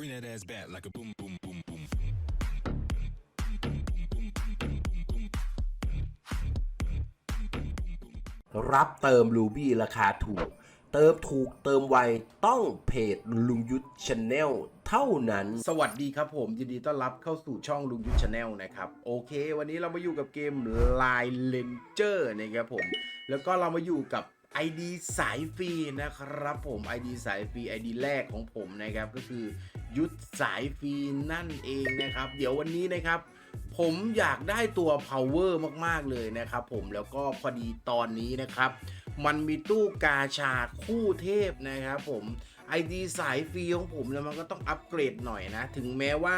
Bring that ass back like a boom, boom, boom, boom. รับเติมรูบี้ราคาถูก เติมถูกเติมไวต้องเพจลุงยุทธชาแนลเท่านั้น สวัสดีครับผมยินดีต้อนรับเข้าสู่ช่องลุงยุทธชาแนลนะครับ โอเค วันนี้เรามาอยู่กับเกม Line Ranger นะครับผม แล้วก็เรามาอยู่กับ ID สายฟรีนะครับผม ID สายฟรี ID แรกของผมนะครับก็คือยุทธสายฟรีนั่นเองนะครับ เดี๋ยววันนี้นะครับผมอยากได้ตัว power มาก ๆ เลยนะครับผมแล้วก็พอดีตอนนี้นะครับ มันมีตู้กาชาคู่เทพนะครับผม ID สายฟรีของผมเนี่ยมันก็ต้องอัปเกรดหน่อยนะ ถึงแม้ว่า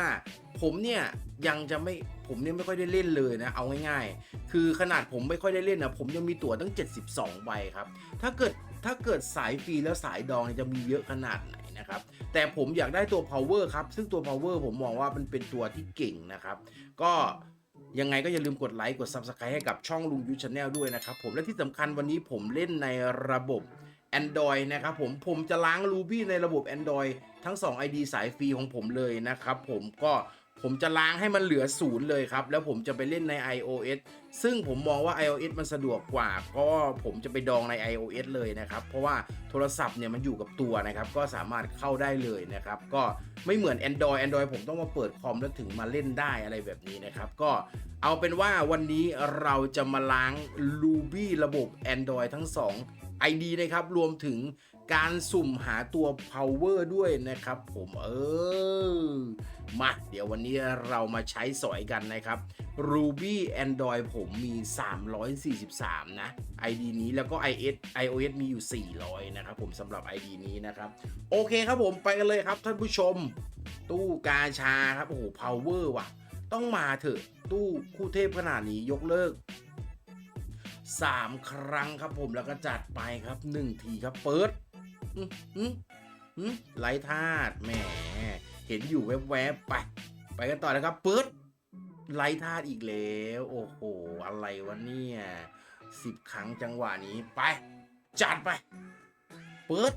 ผมเนี่ยยังจะไม่ผมเนี่ยไม่ค่อยได้เล่นเลยนะ เอาง่ายๆ คือขนาดผมไม่ค่อยได้เล่นนะผมยังมีตั๋วตั้ง 72ใบครับ ถ้าเกิดถ้าเกิดสายฟรีแล้วสายดองจะมีเยอะขนาดไหนนะครับ แต่ผมอยากได้ตัว power ครับ ซึ่งตัว power ผมมองว่ามันเป็นตัวที่เก่งนะครับ ก็ยังไงก็อย่าลืมกดไลค์กด Subscribe ให้กับช่องลุงยูชาแนลด้วยนะครับผมและที่สำคัญวันนี้ผมเล่นในระบบ Android นะครับผมผมจะล้าง Ruby ในระบบ Android ทั้ง 2 ID สายฟรีของผมเลยนะครับผมก็ผมจะล้างให้มันเหลือศูนย์เลยครับ แล้วผมจะไปเล่นใน iOS ซึ่งผมมองว่า iOS มันสะดวกกว่า ก็ผมจะไปดองใน iOS เลยนะครับ เพราะว่าโทรศัพท์เนี่ยมันอยู่กับตัวนะครับ ก็สามารถเข้าได้เลยนะครับ ก็ไม่เหมือน Android Android ผมต้องมาเปิดคอมแล้วถึงมาเล่นได้อะไรแบบนี้นะครับ ก็เอาเป็นว่าวันนี้เราจะมาล้าง Ruby ระบบ Android ทั้ง 2 ID นะครับรวมถึงการสุ่มหาตัว power ด้วยนะครับ ผมเออมาเดี๋ยววันนี้เรามาใช้สอยกันนะครับ Ruby Android ผมมี 343 นะ ID นี้แล้วก็ iOS iOS มีอยู่ 400 นะครับผมสำหรับ ID นี้นะครับ โอเคครับผมไปกันเลยครับท่านผู้ชม ตู้กาชาครับ โอ้โห power ว่ะ ต้องมาเถอะ ตู้คู่เทพขนาดนี้ยกเลิก 3 ครั้งครับผมแล้วก็จัดไปครับ 1 ทีครับเปิดไหลธาตุแหมเห็นอยู่แวบๆไป ไปกันต่อนะครับเปิดไหลธาตุอีกแล้ว โอ้โห อะไรวะเนี่ยสิบครั้งจังหวะนี้ไป จัดไป เปิด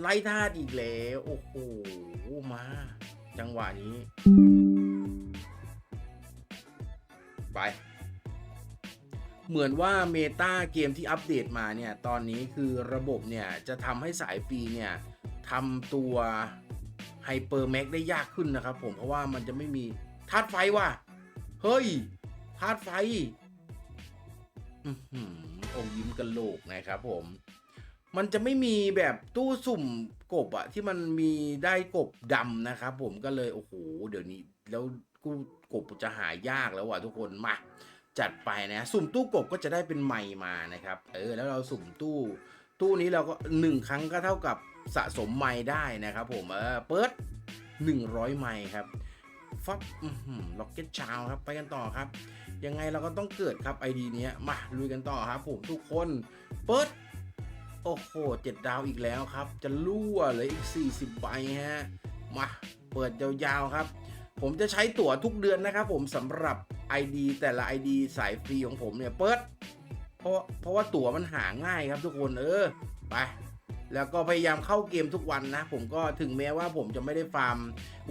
ไล่ธาตุอีกแล้ว โอ้โห มา จังหวะนี้ ไป เหมือนว่าเมตาเกมที่อัปเดตมาเนี่ย ตอนนี้คือระบบเนี่ย จะทำให้สายฟรีเนี่ยทำตัวไฮเปอร์แม็กได้ยากขึ้นนะครับผมเพราะว่ามันจะไม่มีธาตุไฟว่ะ เฮ้ยธาตุไฟอือหืออมยิ้มกันโลกนะครับผม มันจะไม่มีแบบตู้สุ่มกบอะที่มันมีได้กบดำนะครับผมก็เลย โอ้โห เดี๋ยวนี้แล้วกูกบจะหายากแล้วว่ะทุกคนมา จัดไปนะสุ่มตู้กบก็จะได้เป็นไมค์มานะครับ เออแล้วเราสุ่มตู้ ตู้นี้เราก็หนึ่งครั้งก็เท่ากับสะสมไมค์ได้นะครับ ผมเออเปิด100 ไมค์ครับฟับล็อกเก็ตชาวครับไปกันต่อครับ ยังไงเราก็ต้องเกิดครับ ID เนี้ยมาลุยกันต่อครับ ผมทุกคนเปิดโอ้โหเจ็ดดาวอีกแล้วครับ จะรั่วเลยอีก 40ใบฮะมาเปิดยาวๆครับ ผมจะใช้ตั๋วทุกเดือนนะครับผมสำหรับ ID แต่ละ ID สายฟรีของผมเนี่ยเปิดเพราะเพราะว่าตั๋วมันหาง่ายครับทุกคนเออไปแล้วก็พยายามเข้าเกมทุกวันนะ ผมก็ถึงแม้ว่าผมจะไม่ได้ฟาร์ม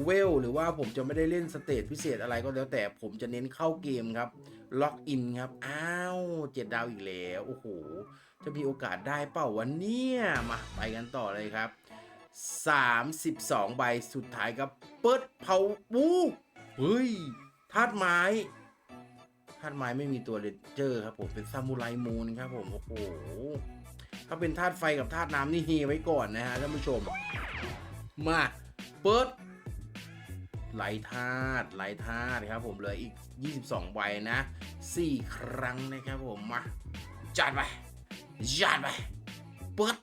เวล หรือว่าผมจะไม่ได้เล่นสเตจพิเศษอะไรก็แล้วแต่ผมจะเน้นเข้าเกมครับ ล็อกอินครับ อ้าวเจ็ดดาวอีกแล้ว โอ้โห จะมีโอกาสได้เปล่าวันนี้มาไปกันต่อเลยครับ 32 ใบสุดท้ายครับ เปิดเผาปูเฮ้ยธาตุไม้ธาตุไม้ไม่มีตัวเลนเจอร์ครับผมเป็นซามูไรมูนครับผม โอ้โห ถ้าเป็นธาตุไฟกับธาตุน้ำนี่เฮไว้ก่อนนะฮะท่านผู้ชม มาเปิดไหลธาตุไหลธาตุครับผมเหลืออีก 22 ใบนะ 4 ครั้งนะครับผม มาจัดไปจัดไปเปิด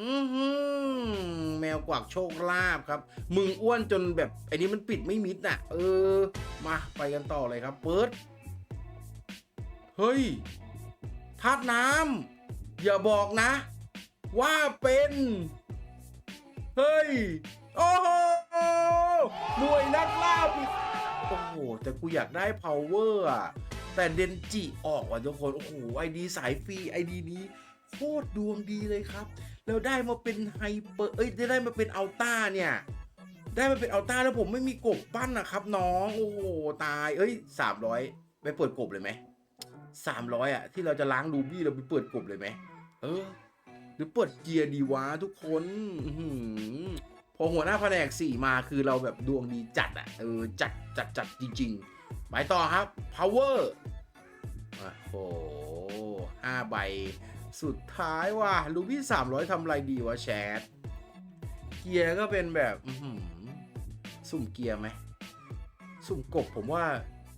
อือหือแมวกวักโชคลาภครับ มึงอ้วนจนแบบไอ้นี้มันปิดไม่มิดน่ะ เออ มาไปกันต่อเลยครับ เปิด เฮ้ยธาตุน้ำอย่าบอกนะ ว่าเป็น เฮ้ย โอ้โหหน่วยนักล่าปีโอ้โห แต่กูอยากได้ power อะ แต่เดนจิออกว่ะทุกคน โอ้โหไอดีสายฟรีไอดีนี้ โคตรดวงดีเลยครับ แล้วได้มาเป็นไฮเปอร์เอ้ยได้มาเป็นอัลต้าเนี่ย ได้มาเป็นอัลต้าแล้วผมไม่มีกบปั้นนะครับ น้องโอ้โหตาย เอ้ยสามร้อยไปเปิดกบเลยไหมสามร้อยอะที่เราจะล้างรูบี้เราไปเปิดกบเลยไหมเออ หรือเปิดเกียร์ดีวะทุกคนอพอหัวหน้าแผนกสี่มาคือเราแบบดวงดีจัดอะเออจัดจัดจัดจริงๆไปต่อครับ power โอ้โหห้าใบ สุดท้ายว่ะลูบี้สามร้อยทำไรดีวะแชท เกียร์ก็เป็นแบบหสุ่มเกียร์ไหม สุ่มกบผมว่า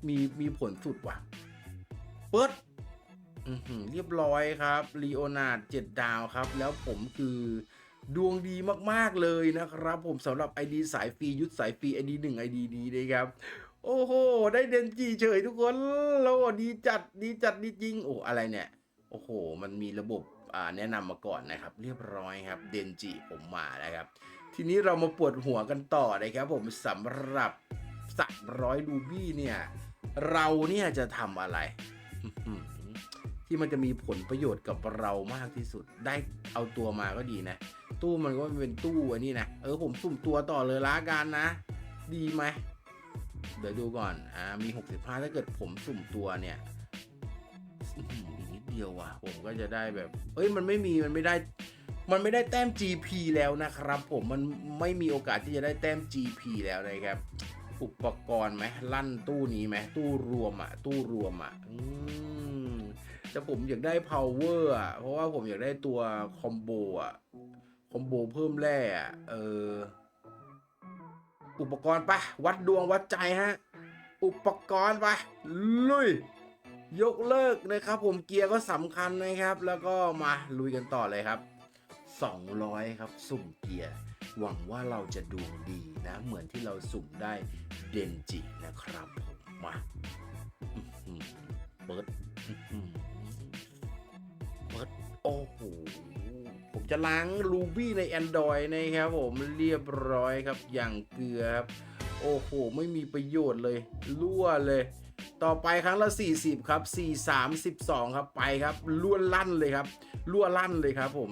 มีมีผลสุดว่ะ เปิดเรียบร้อยครับลีโอนาร์ดเจ็ดดาวครับ แล้วผมคือดวงดีมากๆเลยนะครับ ผมสำหรับ ID สายฟรียุทธสายฟรี ID 1 ID นี้นะครับ โอ้โห ได้เดนจีเฉยทุกคนแล้วดีจัดดีจัดดีจริง โอ้อะไรเนี่ย โอ้โห มันมีระบบแนะนำมาก่อนนะครับ เรียบร้อยครับเดนจิผมมานะครับ ทีนี้เรามาปวดหัวกันต่อนะครับ ผมสำหรับสักร้อยดูบี้เนี่ย เราเนี่ยจะทำอะไร ที่มันจะมีผลประโยชน์กับเรามากที่สุด ได้เอาตัวมาก็ดีนะ ตู้มันก็เป็นตู้อันนี้นะ เออผมสุ่มตัวต่อเลยละกันนะ ดีไหม เดี๋ยวดูก่อน อ่า มี 65 ถ้าเกิดผมสุ่มตัวเนี่ย เดียวว่ะ ผมก็จะได้แบบ เอ้ยมันไม่มีมันไม่ได้ มันไม่ได้แต้ม GP แล้วนะครับ ผมมันไม่มีโอกาสที่จะได้แต้ม GP แล้วนะครับ อุปกรณ์ไหมลั่นตู้นี้ไหมตู้รวมอะตู้รวมอะอืมแต่ผมอยากได้ power อะเพราะว่าผมอยากได้ตัวคอมโบอะคอมโบเพิ่มแร่อะเอออุปกรณ์ปะวัดดวงวัดใจฮะ อุปกรณ์ปะลุย ยกเลิกนะครับผมเกียร์ก็สำคัญนะครับ แล้วก็มาลุยกันต่อเลยครับ 200 ครับ สุ่มเกียร์ หวังว่าเราจะดวงดีนะ เหมือนที่เราสุ่มได้เดนจินะครับผมมาเปิดเปิดโอ้โหผมจะล้างรูบี้ใน Android นะครับผมเรียบร้อยครับอย่างเกลือครับ โอ้โห ไม่มีประโยชน์เลยรั่วเลย ต่อไปครั้งละ 40 ครับ 4 3 12 ครับไปครับล้วนลั่นเลยครับรั่วลั่นเลยครับผม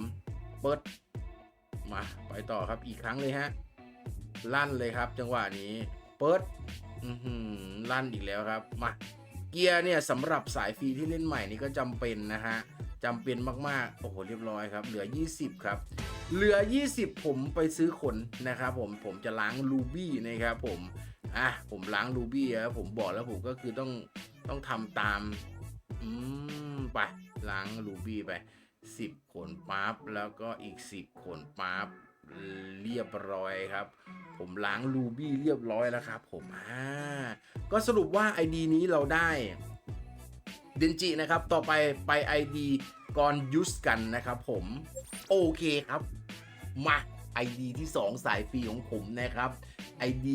เปิดมาไปต่อครับอีกครั้งเลยฮะลั่นเลยครับ จังหวะนี้เปิดลั่นอีกแล้วครับมาเกียร์เนี่ยสำหรับสายฟรีที่เล่นใหม่นี่ก็จำเป็นนะฮะจำเป็นมากๆ โอ้โห เรียบร้อยครับ เหลือ 20 ครับ เหลือ 20 ผมไปซื้อขนนะครับผม ผมจะล้างรูบี้นะครับผม อะผมล้างรูบี้ครับผมบอกแล้วผมก็คือต้องต้องทำตาม อืมไปล้างรูบี้ไป10ขนปั๊บแล้วก็อีก10ขนปั๊บเรียบร้อยครับ ผมล้างรูบี้เรียบร้อยแล้วครับผมอ่าก็สรุปว่า ID นี้เราได้เดนจินะครับ ต่อไปไป ID กอนยุสกันนะครับผมโอเคครับ มา ID ที่ 2 สายฟรีของผมนะครับ ID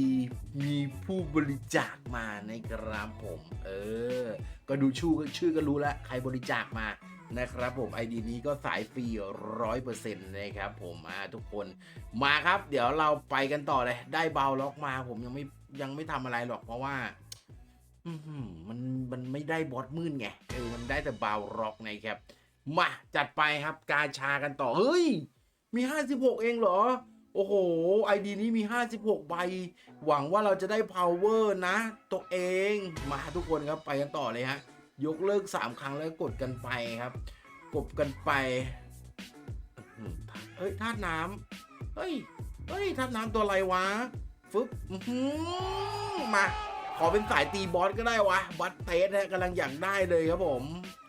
มีผู้บริจาคมาในะครับผม เออ ก็ดูชื่อชื่อก็รู้ล้วใครบริจาคมานะครับผม ID นี้ก็สายฟรีร้อยเปอร์เซ็นต์นะครับผมอ่าทุกคนมาครับ เดี๋ยวเราไปกันต่อเลย ได้เบาล็อกมาผมยังไม่ยังไม่ทำอะไรหรอกเพราะว่าอืมันมันไม่ได้บอสมืดไงเออมันได้แต่บาวร็อกนะครับมาจัดไปครับกาชากันต่อ เฮ้ย มี 56 เองเหรอ โอ้โห ไอดีนี้มี 56 ใบ หวังว่าเราจะได้ power นะ ตัวเอง มาทุกคนครับ ไปกันต่อเลยฮะ ยกเลิก 3 ครั้งแล้วกดกันไปครับ กดกันไป เฮ้ยธาตุน้ำเฮ้ย เฮ้ยธาตุน้ำตัวอะไรวะ ฟึบมา ขอเป็นสายตีบอสก็ได้วะ บัตเตสฮะกำลังอยากได้เลยครับผม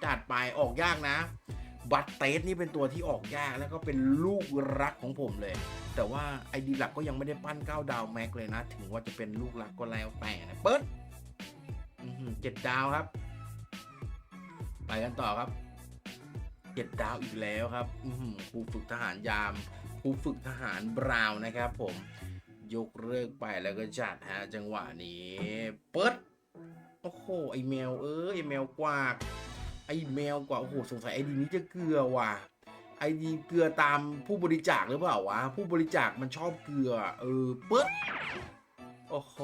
จัดไป ออกยากนะ บัตเตสนี่เป็นตัวที่ออกยากแล้วก็เป็นลูกรักของผมเลย แต่ว่าไอดีหลักก็ยังไม่ได้ปั้น9ดาวแม็กเลยนะ ถึงว่าจะเป็นลูกรักก็แล้วแต่นะเปิดเจ็ดดาวครับ ไปกันต่อครับเจ็ดดาวอีกแล้วครับครูฝึกทหารยามครูฝึกทหารบราวน์นะครับ ผมยกเลิกไปแล้วก็จัดฮะจังหวะนี้ เปิดโอ้โหไอแมวเออไอแมวกวาก ไอแมวกว่าโอ้โหสงสัยไอดีนี้จะเกลือว่ะไอดีเกลือตามผู้บริจาคหรือเปล่าวะผู้บริจาคมันชอบเกลือ เออเปิดโอ้โห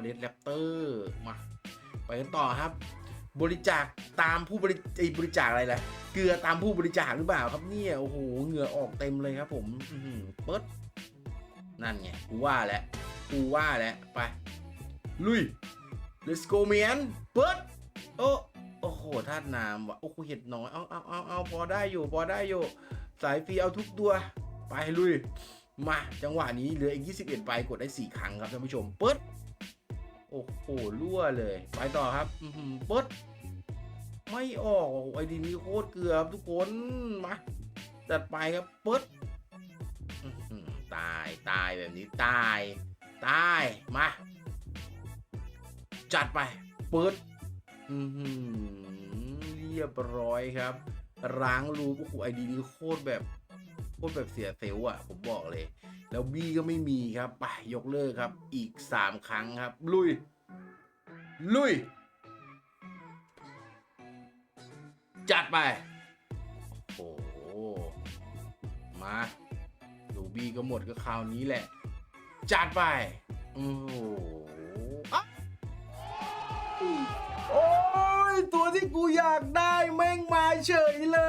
เดดแรปเตอร์มาไปกันต่อครับ บริจาคตามผู้บริไอบริจาคอะไรล่ะเกลือตามผู้บริจาคหรือเปล่าครับเนี่ยโอ้โหเหงื่อออกเต็มเลยครับ ผมอืเปิดนั่นไงกูว่าแหละกูว่าแหล้วไปลุย let's go man เปิดโอ้ โอ้โหธาตุน้ำว่ะ โอ้โหเห็ดน้อย เอาเอาเอาเอาพอได้อยู่ พอได้อยู่ สายฟรีเอาทุกตัว ไปลุย มา จังหวะนี้เหลืออีก 21ใบกดได้ 4 ครั้งครับท่านผู้ชม เปิด โอ้โหรั่วเลย ไปต่อครับ อือหือเปิด ไม่ออก โอ้โหไอดีนี้โคตรเกลือครับทุกคน มาจัดไปครับ เปิดตาย ตายแบบนี้ ตาย ตาย มา จัดไป เปิด อือหือเรียบร้อยครับ ร้างรูปโอ้โหไอดีนี้โคตรแบบโคตรแบบเสียเซลอะผมบอกเลย แล้วบี้ก็ไม่มีครับไปยกเลิกครับ อีก 3 ครั้งครับ ลุย ลุย จัดไป โอ้โห มาลูบี้ก็หมดก็คราวนี้แหละ จัดไป โอ้ ยตัวที่กูอยากได้แม่งมาเฉยเล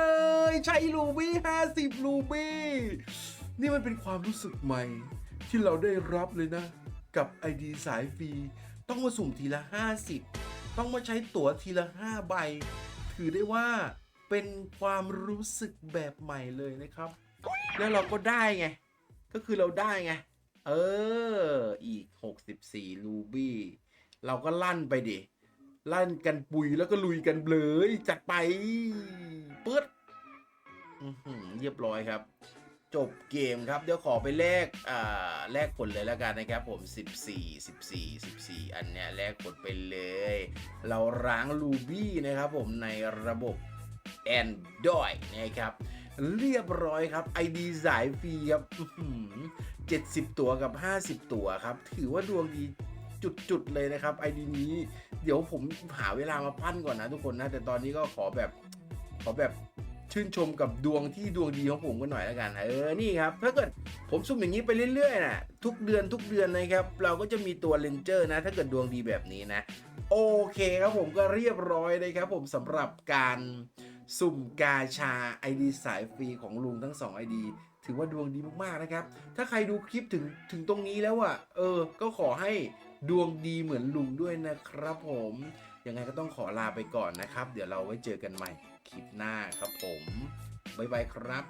ย ใช้ลูบี้ห้าสิบลูบี้ นี่มันเป็นความรู้สึกใหม่ ที่เราได้รับเลยนะ กับ ID สายฟรี ต้องมาสุ่มทีละ 50 ต้องมาใช้ตั๋วทีละ 5 ใบ ถือได้ว่าเป็นความรู้สึกแบบใหม่เลยนะครับ แล้วเราก็ได้ไง ก็คือเราได้ไง เออ อีก 64ลูบี้ เราก็ลั่นไปดิ ลั่นกันปุยแล้วก็ลุยกันเลยจัดไปปึ๊ดอื้อเรียบร้อยครับ จบเกมครับ เดี๋ยวขอไปแลกอ่าแลกผลเลยแล้วกันนะครับ ผม 14 14 14 อันเนี้ยแลกผลไปเลย เราร้างลูบี้นะครับผมในระบบ Android นะครับเรียบร้อยครับ ID สายฟรีครับ70 ตัวกับ 50 ตัวครับ ถือว่าดวงดี จุดๆเลยนะครับ ID นี้ เดี๋ยวผมหาเวลามาปั้นก่อนนะทุกคนนะ แต่ตอนนี้ก็ขอแบบขอแบบชื่นชมกับดวงที่ดวงดีของผมกันหน่อยแล้วกัน เออ นี่ครับ ถ้าเกิดผมสุ่มอย่างนี้ไปเรื่อยๆนะทุกเดือนทุกเดือนนะครับ เราก็จะมีตัวเลนเจอร์นะ ถ้าเกิดดวงดีแบบนี้นะ โอเคครับผมก็เรียบร้อยเลยครับผมสำหรับการสุ่มกาชา ID สายฟรีของลุงทั้ง 2 ID ถือว่าดวงดีมากๆนะครับ ถ้าใครดูคลิปถึงถึงตรงนี้แล้วอะเออ ก็ขอให้ ดวงดีเหมือนลุงด้วยนะครับผมยังไงก็ต้องขอลาไปก่อนนะครับ เดี๋ยวเราไว้เจอกันใหม่คลิปหน้าครับผมบ๊ายบายครับ